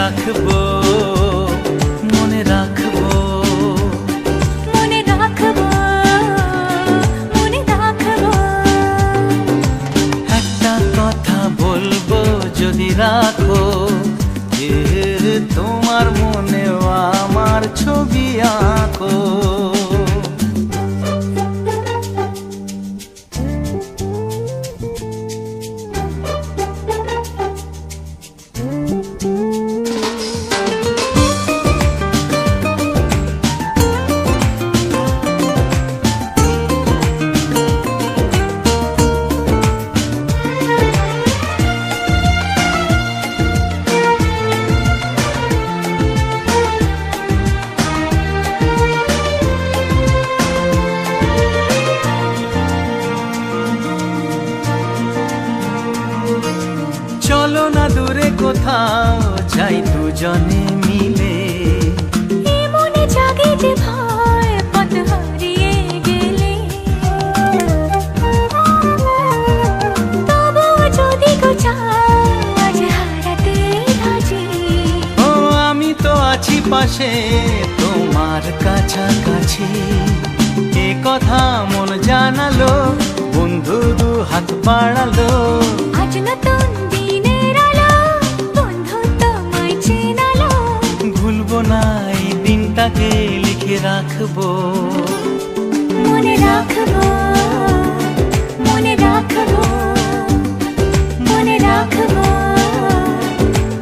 রাখব মনে যাই দুজনে মিলে। মনে জাগে যে ভয় পথ হারিয়ে গেলে। তবুও যদি আজ হারাতে রাজি। ও আমি তো আছি পাশে তোমার কাছাকাছি। এ কথা মন জানালো বন্ধু দু হাত বাড়ালো। দিনটাকে লিখে রাখব। মনে রাখব মনে রাখব মনে রাখব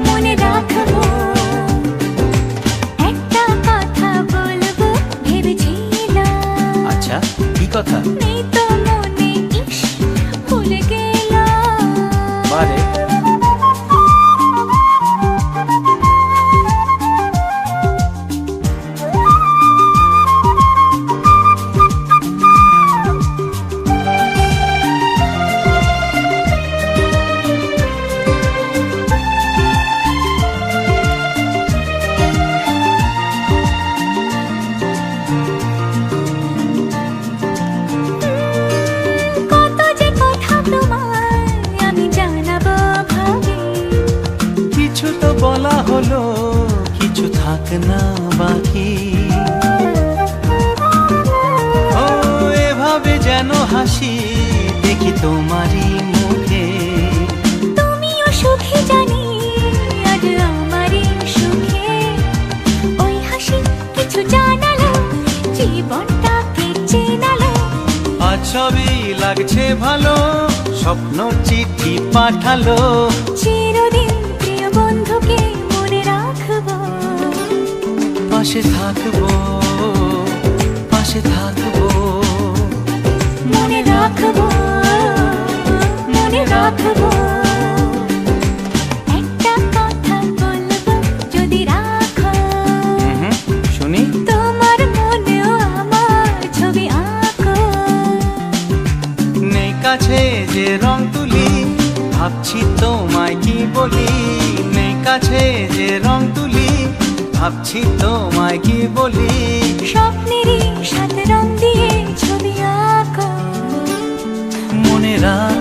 মনে রাখব। একটা কথা বলব ভেবেছিলাম আচ্ছা কি কথা? নেই তো না বাকি। ও এভাবে যেন হাসি দেখি তোমারই মুখে। তুমিও সুখে জানি আজ আমারই সুখে। ওই হাসি কিছু জানালো জীবনটাকে চেনালো। আজ সবই লাগছে ভালো স্বপ্ন চিঠি পাঠালো। চিরদিন কাছে যে রং তুলি ভাবছি তোমায় কি বলি? মেয়ে কাছে যে রং তুলি ভাবছি তোমায় কি বলি? স্বপ্নেরই সাথে রং দিয়ে ছবি আঁকো। মনে রাখব